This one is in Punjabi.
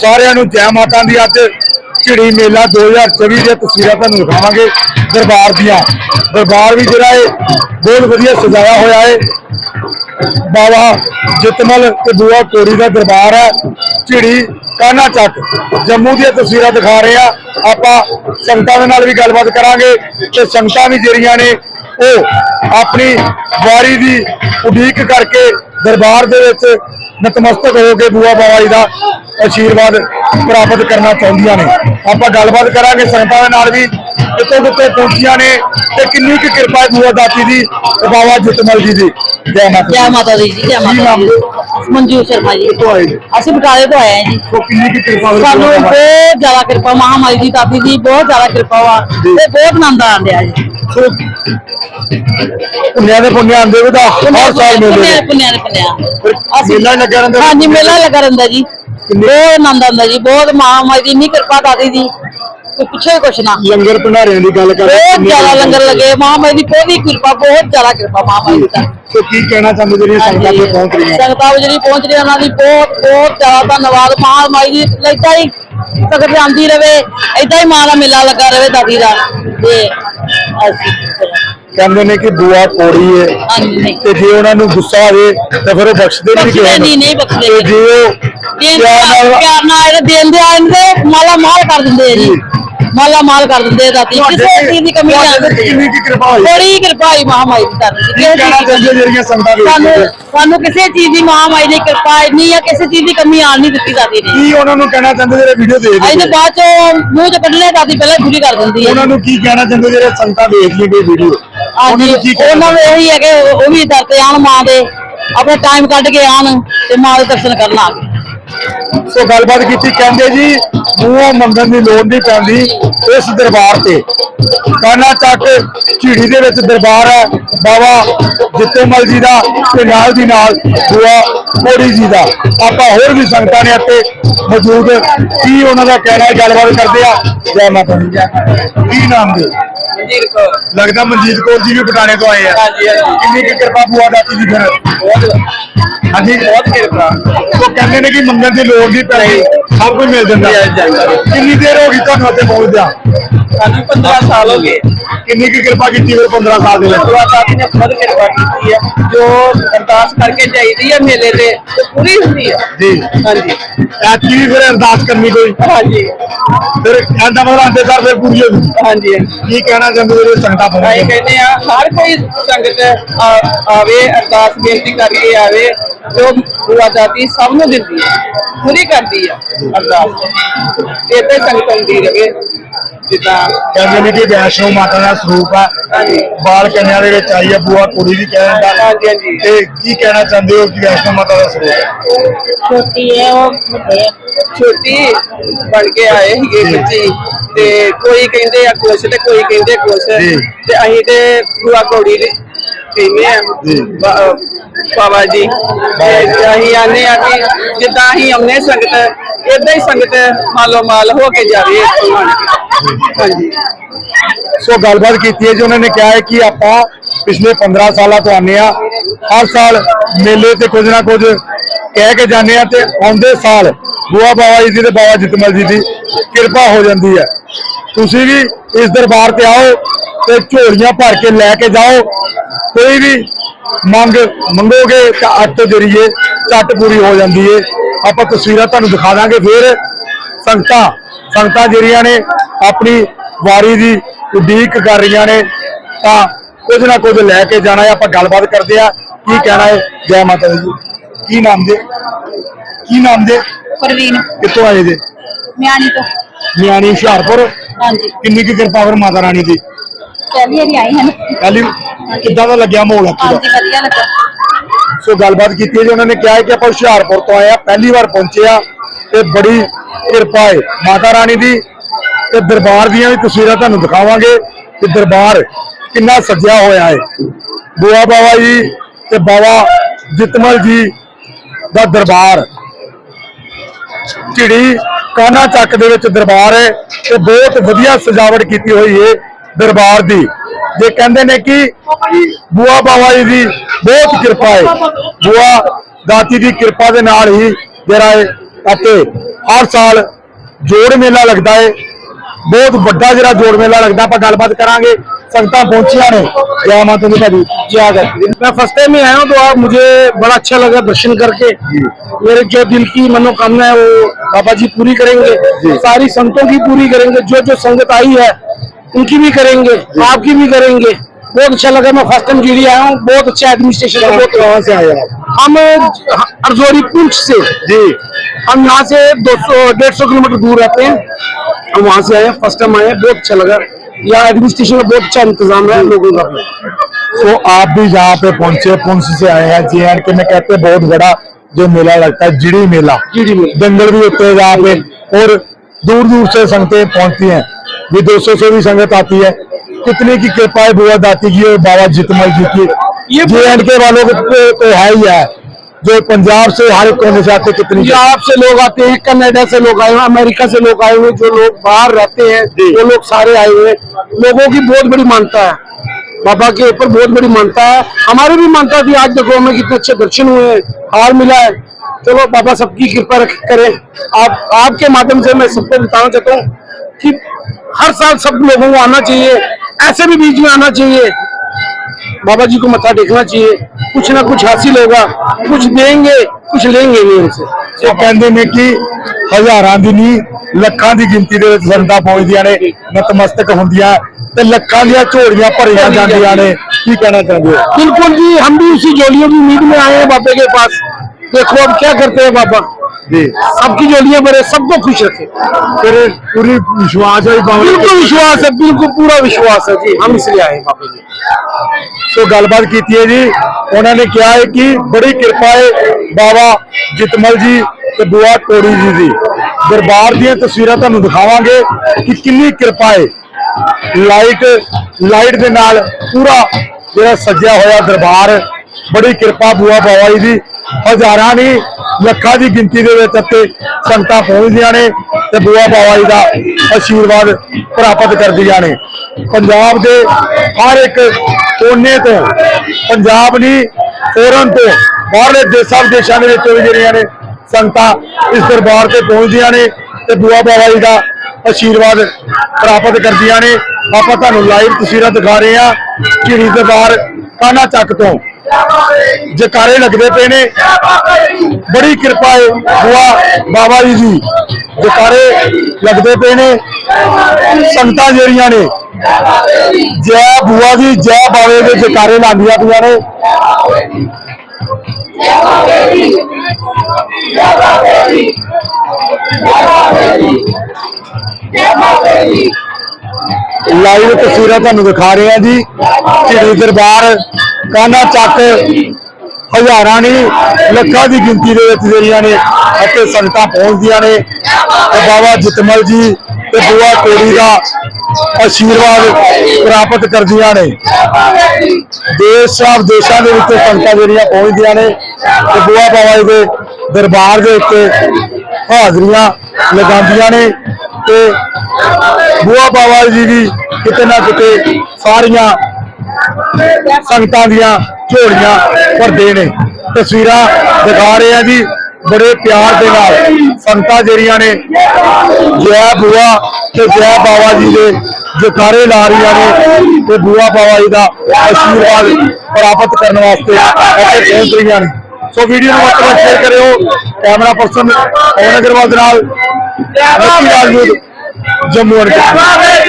ਸਾਰਿਆਂ ਨੂੰ ਜੈ ਮਾਤਾ ਦੀ ਅੱਜ ਝਿੜੀ ਮੇਲਾ 2024 ਦੀਆਂ ਤਸਵੀਰਾਂ ਤੁਹਾਨੂੰ ਦਿਖਾਵਾਂਗੇ ਦਰਬਾਰ ਦੀਆਂ। ਦਰਬਾਰ ਵੀ ਜਿਹੜਾ ਹੈ ਬਹੁਤ ਵਧੀਆ ਸਜਾਇਆ ਹੋਇਆ ਹੈ। ਬਾਬਾ ਜਤਮਲ ਤੇ ਬੂਆ ਕੋੜੀ ਦਾ ਦਰਬਾਰ ਹੈ। ਝਿੜੀ ਕਾਨਾ ਚੱਕ ਜੰਮੂ ਦੀਆਂ ਤਸਵੀਰਾਂ ਦਿਖਾ ਰਹੇ ਆ ਆਪਾਂ ਸੰਗਤਾਂ ਦੇ ਨਾਲ ਵੀ ਗੱਲਬਾਤ ਕਰਾਂਗੇ ਤੇ ਸੰਗਤਾਂ ਵੀ ਜਿਹੜੀਆਂ ਨੇ ਉਹ ਆਪਣੀ ਵਾਰੀ ਦੀ ਉਡੀਕ ਕਰਕੇ ਦਰਬਾਰ ਦੇ ਵਿੱਚ ਨਤਮਸਤਕ ਹੋ ਕੇ ਬੂਆ ਬਾਬਾ ਜੀ ਦਾ ਆਸ਼ੀਰਵਾਦ ਪ੍ਰਾਪਤ ਕਰਨਾ ਚਾਹੁੰਦੀਆਂ ਨੇ। ਆਪਾਂ ਗੱਲਬਾਤ ਕਰਾਂਗੇ ਸੰਗਤਾਂ ਦੇ ਨਾਲ ਵੀ। ਕਿੱਥੋਂ ਕਿੱਥੇ ਪਹੁੰਚੀਆਂ ਨੇ ਤੇ ਕਿੰਨੀ ਕੁ ਕਿਰਪਾ ਹੈ ਬੂਆ ਦਾਤੀ ਦੀ ਤੇ ਬਾਬਾ ਜਤਮਲ ਜੀ ਦੀ। ਜੈ ਮਾਤਾ ਜੈ ਮਾਤਾ ਦੀ ਜੀ ਜੈ ਮਾਤਾ ਦੀ। ਹੈ? ਮਨਜੂਰ ਸ਼ਰਮਾ ਜੀ। ਕਿੱਥੋਂ ਆਏ? ਜੀ? ਅਸੀਂ ਬਟਾਲੇ ਤੋਂ ਆਏ ਹਾਂ ਜੀ। ਸੋ ਕਿੰਨੀ ਕੁ ਕਿਰਪਾ ਹੋਈ ਸਾਨੂੰ ਬੂਆ ਬਾਬਾ ਦੀ? ਬਹੁਤ ਜ਼ਿਆਦਾ ਕਿਰਪਾ ਮਹਾਮਾਈ ਦੀ ਦਾਤੀ ਦੀ ਬਹੁਤ ਜ਼ਿਆਦਾ ਕਿਰਪਾ ਵਾ ਜੀ। ਤੇ ਬਹੁਤ ਆਨੰਦ ਆਣ ਡਿਆ ਜੀ। ਸੋ ਪੁੰਨਿਆ ਦੇ ਪੁੰਨਿਆ ਆਂਦੇ ਵੀ ਤਾਂ ਹਰ ਸਾਲ ਮਿਲਦੇ ਪੁੰਨਿਆ ਨੇ ਪੁੰਨਿਆ ਫਿਰ ਮੇਲਾ ਲੱਗਿਆ ਰਹਿੰਦਾ। ਹਾਂਜੀ ਮੇਲਾ ਲੱਗਾ ਰਹਿੰਦਾ ਜੀ। ਬਹੁਤ ਆਨੰਦ ਆਉਂਦਾ ਜੀ ਬਹੁਤ ਮਹਾਮਾਈ ਦੀ ਇੰਨੀ ਕਿਰਪਾ ਦਾਦੀ ਦੀ ਕੋਈ ਪੁੱਛੇ ਕੁਛ ਨਾ। ਲੰਗਰ ਭੰਡਾਰਿਆਂ ਦੀ ਗੱਲ ਕਰ ਬਹੁਤ ਜ਼ਿਆਦਾ ਲੰਗਰ ਲੱਗੇ ਮਹਾਮਾਈ ਦੀ ਕੋਈ ਕਿਰਪਾ ਬਹੁਤ ਜ਼ਿਆਦਾ ਕਿਰਪਾ ਮਹਾਮਾਈ ਦੀ। ਤਾਂ ਸੋ ਕੀ ਕਹਿਣਾ ਚਾਹੁੰਦੇ ਜਿਹੜੀਆਂ ਸੰਗਤਾਂ ਤੇ ਪਹੁੰਚ ਰਹੀਆਂ? ਸੰਗਤਾਂ ਜਿਹੜੀ ਪਹੁੰਚ ਰਹੀ ਉਹਨਾਂ ਦੀ ਬਹੁਤ ਬਹੁਤ ਜ਼ਿਆਦਾ ਧੰਨਵਾਦ। ਮਹਾਮਾਈ ਦੀ ਏਦਾਂ ਹੀ ਸਗਤ ਆਂਦੀ ਰਵੇ ਏਦਾਂ ਹੀ ਮਾਂ ਦਾ ਮੇਲਾ ਲੱਗਾ ਰਵੇ ਦਾਦੀ ਦਾ। ਤੇ ਅਸੀਂ ਕਹਿੰਦੇ ਨੇ ਕਿ ਦੁਆ ਕੋੜੀ ਹੈ ਹਾਂਜੀ। ਤੇ ਜੇ ਉਹਨਾਂ ਨੂੰ ਗੁੱਸਾ ਆਵੇ ਤਾਂ ਫਿਰ ਉਹ ਬਖਸ਼ਦੇ ਨਹੀਂ ਬਖਸ਼ਦੇ ਨਹੀਂ, ਨਹੀਂ ਬਖਸ਼ਦੇ। ਜੇ ਉਹ ਦੇਣ ਪਿਆਰ ਨਾਲ ਪਿਆਰ ਨਾਲ ਇਹਦੇ ਦੇਣ ਦੇ ਆਉਂਦੇ ਮਾਲਾ ਮਾਲ ਕਰ ਦਿੰਦੇ ਆ ਜੀ। ਮਾਲਾ ਮਾਲ ਕਰ ਦਿੰਦੇ ਆ ਦਾਦੀ। ਕਿਸੇ ਚੀਜ਼ ਦੀ ਕਮੀ ਨਹੀਂ ਤੁਹਾਡੇ ਤੇ ਆਉਂਦੀ ਕਿੰਨੀ ਕੀ ਕਿਰਪਾ ਹੋਈ? ਬੜੀ ਕਿਰਪਾ ਹੋਈ ਮਹਾਮਾਈ ਦੀ ਦਾਦੀ ਦੀ ਸਾਨੂੰ ਸਾਨੂੰ ਕਿਸੇ ਚੀਜ਼ ਮਹਾਮਾਈ ਕਿਰਪਾ ਆ ਕਿਸੇ ਚੀਜ਼ ਦੀ ਕਮੀ ਆਣ ਨਹੀਂ ਦਿੱਤੀ ਦਾਦੀ ਨੇ। ਕੀ ਉਹਨਾਂ ਨੂੰ ਕਹਿਣਾ ਚਾਹੁੰਦੇ ਜਿਹੜੇ ਵੀਡੀਓ ਅਸੀਂ ਦੇਖਦੇ ਤੇ ਨੇ? ਬਾਅਦ ਚੋਂ ਮੂੰਹ ਚ ਕੱਢਣੇ ਦਾਦੀ ਪਹਿਲਾਂ ਪੂਰੀ ਕਰ ਦਿੰਦੀ ਹੈ ਉਹਨਾਂ ਨੂੰ ਕੀ ਕਹਿਣਾ ਚਾਹੁੰਦੇ ਜਿਹੜੇ ਸੰਗਤਾਂ ਦੇਖਦੀਆਂ ਕੋਈ ਵੀਡੀਓ? ਉਹਨਾਂ ਨੂੰ ਕੀ ਕਹਿਣਾ ਉਹਨਾਂ ਨੂੰ ਇਹੀ ਹੈ ਕਿ ਉਹ ਉਹ ਵੀ ਦਰ ਤੇ ਆਣ ਮਾਂ ਦੇ। ਆਪਣਾ ਟਾਈਮ ਕੱਢ ਕੇ ਆਣ ਤੇ ਮਾਂ ਦੇ ਦਰਸ਼ਨ ਕਰਨ ਆ ਗਏ। ਸੋ ਗੱਲਬਾਤ ਕੀਤੀ, ਕਹਿੰਦੇ ਜੀ, ਮੂੰਹੋਂ ਮੰਗਣ ਦੀ ਲੋੜ ਨਹੀਂ ਪੈਂਦੀ ਇਸ ਦਰਬਾਰ ਤੇ। ਕਾਨਾ ਚੱਕ ਝੀੜੀ ਦੇ ਵਿੱਚ ਦਰਬਾਰ ਹੈ ਬਾਬਾ ਜਿੱਤੇਮਲ ਜੀ ਦਾ ਤੇ ਨਾਲ ਦੀ ਨਾਲ ਦੁਆ ਮੋੜੀ ਜੀ ਦਾ। ਆਪਾਂ ਹੋਰ ਵੀ ਸੰਗਤਾਂ ਨੇ ਇੱਥੇ ਮੌਜੂਦ। ਕੀ ਉਹਨਾਂ ਦਾ ਕਹਿਣਾ ਹੈ, ਗੱਲਬਾਤ ਕਰਦੇ ਆ ਜੈ ਮਾਤਾ ਦੀ। ਜੈ ਮਾਤਾ ਦੀ। ਕੀ ਨਾਮ ਦੇ ਮਨਜੀਤ ਕੌਰ। ਲੱਗਦਾ ਮਨਜੀਤ ਕੌਰ ਜੀ ਵੀ ਬਟਾਲੇ ਤੋਂ ਆਏ ਆ। ਹਾਂਜੀ, ਹਾਂਜੀ। ਕਿੰਨੀ ਕੁ ਕਿਰਪਾ ਬੁਆ ਦਾਤੀ ਦੀ ਫਿਰ? ਬਹੁਤ। ਹਾਂਜੀ। ਬਹੁਤ ਕਿਰਪਾ। ਉਹ ਕਹਿੰਦੇ ਨੇ ਕਿ ਮੰਗਣ ਦੀ ਲੋੜ ਨਹੀਂ ਪੈਣੀ। ਸਭ ਕੁਝ ਮਿਲ ਜਾਂਦਾ। ਕਿੰਨੀ ਦੇਰ ਹੋ ਗਈ ਤੁਹਾਨੂੰ ਇੱਥੇ ਪਹੁੰਚਦਿਆਂ? ਸਾਨੂੰ 15 ਸਾਲ ਹੋ ਗਏ। ਕਿੰਨੀ ਕੀ ਕਿਰਪਾ ਕੀਤੀ ਫਿਰ 15 ਸਾਲ ਦੇ ਵਿੱਚ? ਦੁਆ ਸਾਹਿਬ ਨੇ ਬਹੁਤ ਕਿਰਪਾ ਕੀਤੀ ਹੈ। ਜੋ ਅਰਦਾਸ ਕਰਕੇ ਜਾਈਦੀ ਹੈ ਮੇਲੇ ਤੇ ਤੇ ਪੂਰੀ ਹੁੰਦੀ ਹੈ। ਜੀ। ਹਾਂਜੀ। ਐਤਕੀ ਵੀ ਫਿਰ ਅਰਦਾਸ ਕਰਨੀ ਕੋਈ? ਹਾਂਜੀ। ਫਿਰ ਕਹਿੰਦਾ ਮਤਲਬ ਆਂਦੇ ਸਾਰ ਫਿਰ ਪੂਰੀ ਹੋ ਗਈ? ਹਾਂਜੀ ਕੀ ਕਹਿਣਾ ਚਾਹੁੰਦੇ ਜਿਹੜੇ ਸੰਗਤਾਂ ਅਸੀਂ ਪਹੁੰਚੇ ਕਹਿੰਦੇ ਆ ਹਰ ਕੋਈ ਸੰਗਤ ਆ- ਆਵੇ ਅਰਦਾਸ ਬੇਨਤੀ ਕਰਕੇ ਆਵੇ ਜੋ ਦੁਆ ਦਾਤੀ ਸਭ ਨੂੰ ਦਿੰਦੀ ਹੈ। ਪੂਰੀ ਕਰਦੀ ਹੈ ਅਰਦਾਸ। ਇਹ ਤੇ ਸੰਗਤ ਹੁੰਦੀ ਰਵੇ ਜਿੱਦਾਂ ਕਹਿੰਦੇ ਨੇ ਕਿ ਵੈਸ਼ਨੋ ਮਾਤਾ ਦਾ ਸਰੂਪ ਆ। ਬਾਲ ਕੰਨਿਆ ਦੇ ਵਿੱਚ ਆਈ ਹੈ ਬੂਆ ਕੁੜੀ ਵੀ ਕਹਿਣ ਦਾ ਹਾਂਜੀ ਹਾਂਜੀ। ਤੇ ਕੀ ਕਹਿਣਾ ਚਾਹੁੰਦੇ ਹੋ ਕਿ ਵੈਸ਼ਨੋ ਮਾਤਾ ਦਾ ਸਰੂਪ ਹੈ ਛੋਟੀ ਹੈ ਉਹ ਵੱਡੇ ਆ। ਛੋਟੀ ਬਣ ਕੇ ਆਏ ਸੀਗੇ ਜੀ। ਬੱਚੀ ਤੇ ਕੋਈ ਕਹਿੰਦੇ ਆ ਕੁਛ ਤੇ ਕੋਈ ਕਹਿੰਦੇ ਕੁਛ। ਜੀ। ਤੇ ਅਸੀਂ ਤੇ ਬੁਆ ਕੌੜੀ ਦੇ ਕਹਿੰਦੇ ਆ। ਜੀ। ਬਾ- ਅਹ ਬਾਬਾ ਜੀ। ਤੇ ਅਸੀਂ ਆਨੇ ਆ ਕਿ ਜਿੱਦਾਂ ਅਸੀਂ ਆਉਨੇ ਸੰਗਤ ਏਦਾਂ ਹੀ ਸੰਗਤ ਮਾਲੋ ਮਾਲ ਹੋ ਕੇ ਜਾਵੇ ਇੱਥੋਂ ਆਣ ਕੇ। ਹਾਂਜੀ। ਸੋ ਗੱਲਬਾਤ ਕੀਤੀ ਹੈ ਜੀ ਉਹਨਾਂ ਨੇ ਕਿਹਾ ਹੈ ਕਿ ਆਪਾਂ ਪਿਛਲੇ 15 ਸਾਲਾਂ ਤੋਂ ਆਨੇ ਆ ਹਰ ਸਾਲ ਮੇਲੇ ਤੇ ਕੁਝ ਨਾ ਕੁਝ ਕਹਿ ਕੇ ਜਾਂਦੇ ਆ ਤੇ ਆਉਂਦੇ ਸਾਲ ਬੁਆ ਬਾਬਾ ਜੀ ਦੀ ਤੇ ਬਾਬਾ ਜਤਮਲ ਜੀ ਦੀ ਕਿਰਪਾ ਹੋ ਜਾਂਦੀ ਹੈ। ਤੁਸੀਂ ਵੀ ਇਸ ਦਰਬਾਰ ਤੇ ਆਓ। ਤੇ ਝੋਲੀਆਂ ਭਰ ਕੇ ਲੈ ਕੇ ਜਾਓ। ਕੋਈ ਵੀ ਮੰਗ ਮੰਗੋਗੇ ਤਾਂ ਦੇ ਜਰੀਏ ਝੱਟ ਪੂਰੀ ਹੋ ਜਾਂਦੀ ਏ। ਆਪਾਂ ਤਸਵੀਰਾਂ ਤੁਹਾਨੂੰ ਦਿਖਾ ਦਾਂਗੇ ਫਿਰ। ਸੰਗਤਾਂ ਸੰਗਤਾਂ ਜਿਹੜੀਆਂ ਨੇ ਆਪਣੀ ਵਾਰੀ ਦੀ ਉਡੀਕ ਕਰ ਰਹੀਆਂ ਨੇ ਤਾਂ ਕੁਝ ਨਾ ਕੁਝ ਲੈ ਕੇ ਜਾਣਾ ਹੈ ਆਪਾਂ ਗੱਲਬਾਤ ਕਰਦੇ ਆ ਕੀ ਕਹਿਣਾ ਹੈ ਜੈ ਮਾਤਾ ਦੀ ਜੀ। ਕੀ ਨਾਮ ਦੇ ਕੀ ਨਾਮ ਦੇ ਪ੍ਰਵੀਨ। ਕਿੱਥੋਂ ਆਏ ਜੇ? ਮਿਆਣੀ ਤੋਂ। ਨਿਆਣੀ ਹੁਸ਼ਿਆਰਪੁਰ। ਹਾਂਜੀ। ਕਿੰਨੀ ਕੀ ਕਿਰਪਾ ਫਿਰ ਮਾਤਾ ਰਾਣੀ ਦੀ? ਪਹਿਲੀ ਵਾਰੀ ਆਈ ਹਨ ਪਹਿਲੀ ਕਿੱਦਾਂ ਦਾ ਲੱਗਿਆ ਮਾਹੌਲ ਇੱਥੇ ਦਾ? ਹਾਂਜੀ ਵਧੀਆ ਲੱਗਾ। ਸੋ ਗੱਲਬਾਤ ਕੀਤੀ ਹੈ ਜੀ ਉਹਨਾਂ ਨੇ ਕਿਹਾ ਹੈ ਕਿ ਆਪਾਂ ਹੁਸ਼ਿਆਰਪੁਰ ਤੋਂ ਆਏ ਆ ਪਹਿਲੀ ਵਾਰ ਪਹੁੰਚੇ ਆ ਤੇ ਬੜੀ ਕਿਰਪਾ ਹੈ ਮਾਤਾ ਰਾਣੀ ਦੀ ਤੇ ਦਰਬਾਰ ਦੀਆਂ ਵੀ ਤਸਵੀਰਾਂ ਤੁਹਾਨੂੰ ਦਿਖਾਵਾਂਗੇ ਕਿ ਦਰਬਾਰ ਕਿੰਨਾ ਸਜਿਆ ਹੋਇਆ ਹੈ। ਬੁਆ ਬਾਬਾ ਜੀ ਤੇ ਬਾਬਾ ਜਿਤਮਲ ਜੀ ਦਾ ਦਰਬਾਰ। ਝਿੜੀ ਕਾਨਾ ਚੱਕ ਦੇ ਵਿੱਚ ਦਰਬਾਰ ਹੈ ਤੇ ਬਹੁਤ ਵਧੀਆ ਸਜਾਵਟ ਕੀਤੀ ਹੋਈ ਹੈ। ਦਰਬਾਰ ਦੀ ਜੇ ਕਹਿੰਦੇ ਨੇ ਕਿ ਬੁਆ ਬਾਬਾ ਜੀ ਦੀ ਬਹੁਤ ਕਿਰਪਾ ਹੈ ਬੁਆ ਦਾਤੀ ਦੀ ਕਿਰਪਾ ਦੇ ਨਾਲ ਹੀ ਜਿਹੜਾ ਹੈ ਅਤੇ ਹਰ ਸਾਲ ਜੋੜ ਮੇਲਾ ਲੱਗਦਾ ਹੈ ਬਹੁਤ ਵੱਡਾ ਜਿਹੜਾ ਜੋੜ ਮੇਲਾ ਲੱਗਦਾ ਆਪਾਂ ਗੱਲਬਾਤ ਕਰਾਂਗੇ ਸੰਗਤਾਂ ਪਹੁੰਚੀਆਂ ਨੇ ਜੈ ਮਾਤਾ ਦੀ ਭਾਜੀ ਜੈ ਕਰ मैं फर्स्ट टाइम में आया हूँ तो आप मुझे बड़ा अच्छा लगा दर्शन करके मेरे जो दिल की मनोकामना है वो बाबा जी पूरी करेंगे सारी संतों की पूरी करेंगे जो जो संगत आई है उनकी भी करेंगे आपकी भी करेंगे। बहुत अच्छा लगा मैं फ़र्स्ट टाइम जीडी आया हूँ बहुत अच्छा एडमिनिस्ट्रेशन है बहुत कहाँ से आए हम अर्जोरी पुंछ से। जी। हम यहाँ से दो सौ डेढ़ सौ किलोमीटर दूर रहते हैं। हम वहाँ से आए फ़र्स्ट टाइम आए बहुत अच्छा लगा। यहाँ एडमिनिस्ट्रेशन का बहुत अच्छा इंतज़ाम है लोगों का। तो आप भी यहाँ पे पहुँचे पुंछ से आए हैं। जे एंड के में कहते हैं बहुत बड़ा जो मेला लगता है जिड़ी मेला। जीडी में दंगल भी होते हैं यहाँ पे और दूर दूर से संगतें पहुँचती हैं। विदेशों से भी संगत आती है। कितने की कृपा है बुआ दाती की और बाबा जितमल जी की। ये जे एंड के वालों को तो तो है ही है। जो पंजाब से हर कोने से आते कितनी पंजाब से लोग आते हैं कनाडा से लोग आए हुए अमेरिका से लोग आए हुए जो लोग बाहर रहते हैं वो लोग सारे आए हुए। लोगों की बहुत बड़ी मानता है। बाबा के ऊपर बहुत बड़ी मानता है। हमारी भी मानता थी आज देखो हमें कितने अच्छे दर्शन हुए हैं हार मिला है। चलो बाबा सबकी कृपा रख करे आप आपके माध्यम से मैं सबको बताना चाहता हूँ कि हर साल सब लोगों को आना चाहिए ऐसे भी बीच में आना चाहिए बाबा जी को मत्था टेकना चाहिए कुछ ना कुछ हासिल होगा कुछ देंगे कुछ लेंगे भी उनसे ਉਹ ਕਹਿੰਦੇ ਨੇ ਕਿ ਹਜ਼ਾਰਾਂ ਦੀ ਨਹੀਂ ਲੱਖਾਂ ਦੀ ਗਿਣਤੀ ਦੇ ਵਿੱਚ ਸੰਗਤਾਂ ਪਹੁੰਚਦੀਆਂ ਨੇ ਨਤਮਸਤਕ ਹੁੰਦੀਆਂ ਤੇ ਲੱਖਾਂ ਦੀਆਂ ਝੋਲੀਆਂ ਭਰੀਆਂ ਜਾਂਦੀਆਂ ਨੇ ਕੀ ਕਹਿਣਾ ਚਾਹੁੰਦੇ ਹੋ बिल्कुल जी हम भी उसी जोलियों की उम्मीद में आए हैं बाबे के पास देखो अब क्या करते हैं बाबा ਜੀ सबकी जोलियां भरे सबको खुश रखे ਫਿਰ ਪੂਰੀ ਵਿਸ਼ਵਾਸ ਹੈ ਬਾਬਾ बिल्कुल विश्वास है बिल्कुल पूरा विश्वास है जी हम इसलिए आए हैं बाबा जी ਸੋ ਗੱਲਬਾਤ ਕੀਤੀ ਹੈ ਜੀ ਉਹਨਾਂ ਨੇ ਕਿਹਾ ਹੈ ਕਿ ਬੜੀ ਕਿਰਪਾ ਹੈ ਬਾਬਾ ਜਿਤਮਲ ਜੀ ਤੇ ਬੁਆ ਟੋੜੀ ਜੀ ਦੀ ਦਰਬਾਰ ਦੀਆਂ ਤਸਵੀਰਾਂ ਤੁਹਾਨੂੰ ਦਿਖਾਵਾਂਗੇ ਕਿ ਕਿੰਨੀ ਕਿਰਪਾ ਹੈ ਲਾਈਟ ਲਾਈਟ ਦੇ ਨਾਲ ਪੂਰਾ ਜਿਹੜਾ ਸੱਜਿਆ ਹੋਇਆ ਦਰਬਾਰ ਬੜੀ ਕਿਰਪਾ ਬੂਆ ਬਾਵਾ ਜੀ ਦੀ। ਹਜ਼ਾਰਾਂ ਨਹੀਂ, ਲੱਖਾਂ ਦੀ ਗਿਣਤੀ ਦੇ ਵਿੱਚ ਇੱਥੇ ਸੰਗਤਾਂ ਪਹੁੰਚਦੀਆਂ ਨੇ ਤੇ ਬੂਆ ਬਾਵਾ ਜੀ ਦਾ ਆਸ਼ੀਰਵਾਦ ਪ੍ਰਾਪਤ ਕਰਦੀਆਂ ਨੇ। ਪੰਜਾਬ ਦੇ ਹਰ ਇੱਕ ਕੋਨੇ ਤੋਂ, ਪੰਜਾਬ ਨਹੀਂ ਫੋਰਨ ਤੋਂ, ਬਾਹਰਲੇ ਦੇਸ਼ਾਂ ਵਿਦੇਸ਼ਾਂ ਦੇ ਵਿੱਚੋਂ ਵੀ ਜਿਹੜੀਆਂ ਨੇ ਸੰਗਤਾਂ ਇਸ ਦਰਬਾਰ ਤੇ ਪਹੁੰਚਦੀਆਂ ਨੇ ਤੇ ਬੂਆ ਬਾਵਾ ਜੀ ਦਾ ਆਸ਼ੀਰਵਾਦ ਪ੍ਰਾਪਤ ਕਰਦੀਆਂ ਨੇ। ਆਪਾਂ ਤੁਹਾਨੂੰ ਲਾਈਵ ਤਸਵੀਰਾਂ ਦਿਖਾ ਰਹੇ ਹਾਂ। ਝਿੜੀ ਦਰਬਾਰ ਕਾਨਾ ਚੱਕ ਤੋਂ। ਜਕਾਰੇ ਲੱਗਦੇ ਪਏ ਨੇ। ਬੜੀ ਕਿਰਪਾ ਹੈ ਬੁਆ ਬਾਬਾ ਜੀ ਦੀ। ਜਕਾਰੇ ਲੱਗਦੇ ਪਏ ਨੇ। ਸੰਗਤਾਂ ਜਿਹੜੀਆਂ ਨੇ, ਜੈ ਬੁਆ ਦੀ ਜੈ ਬਾਵੇ ਦੇ ਜਕਾਰੇ ਲਾਉਂਦੀਆਂ ਪਈਆਂ ਨੇ। ਲਾਈਵ ਤਸਵੀਰਾਂ ਤੁਹਾਨੂੰ ਦਿਖਾ ਰਹੇ ਹਾਂ ਜੀ। ਝਿੜੀ ਦਰਬਾਰ, ਕਾਨਾ ਚੱਕ, ਹਜ਼ਾਰਾਂ ਨਹੀਂ, ਲੱਖਾਂ ਦੀ ਗਿਣਤੀ ਦੇ ਵਿੱਚ ਜਿਹੜੀਆਂ ਨੇ ਅਤੇ ਸੰਗਤਾਂ ਪਹੁੰਚਦੀਆਂ ਨੇ। ਤੇ ਬਾਬਾ ਜਤਮਲ ਜੀ ਤੇ ਬੁਆ ਕੋੜੀ ਦਾ ਆਸ਼ੀਰਵਾਦ ਪ੍ਰਾਪਤ ਕਰਦੀਆਂ ਨੇ। ਦੇਸ਼ ਸਾਹਿਬ ਦੇਸ਼ਾਂ ਦੇ ਵਿੱਚ ਸੰਗਤਾਂ ਜਿਹੜੀਆਂ ਪਹੁੰਚਦੀਆਂ ਨੇ ਤੇ ਬੁਆ ਬਾਬਾ ਜੀ ਦੇ ਦਰਬਾਰ ਦੇ ਉੱਤੇ ਹਾਜ਼ਰੀਆਂ ਲਗਾਉਂਦੀਆਂ ਨੇ ਤੇ ਬੂਆ ਬਾਵਾ ਜੀ ਵੀ ਕਿਤੇ ਨਾ ਕਿਤੇ ਸਾਰੀਆਂ ਸੰਗਤਾਂ ਦੀਆਂ ਝੋਲੀਆਂ ਭਰਦੇ ਨੇ। ਤਸਵੀਰਾਂ ਦਿਖਾ ਰਹੇ ਆ ਜੀ, ਬੜੇ ਪਿਆਰ ਦੇ ਨਾਲ ਸੰਗਤਾਂ ਜਿਹੜੀਆਂ ਨੇ, ਜੈ ਬੂਆ ਤੇ ਜੈ ਬਾਵਾ ਜੀ ਦੇ ਜਕਾਰੇ ਲਾ ਰਹੀਆਂ ਨੇ ਤੇ ਬੂਆ ਬਾਵਾ ਜੀ ਦਾ ਆਸ਼ੀਰਵਾਦ ਪ੍ਰਾਪਤ ਕਰਨ ਵਾਸਤੇ ਇੱਥੇ ਪਹੁੰਚ ਰਹੀਆਂ ਨੇ। ਸੋ ਵੀਡੀਓ ਨੂੰ ਵੱਧ ਤੋਂ ਵੱਧ ਸ਼ੇਅਰ ਕਰਿਓ। ਕੈਮਰਾ ਪਰਸਨ ਪਵਨ ਅਗਰਵਾਲ ਦੇ ਨਾਲ। Lucky Jammu and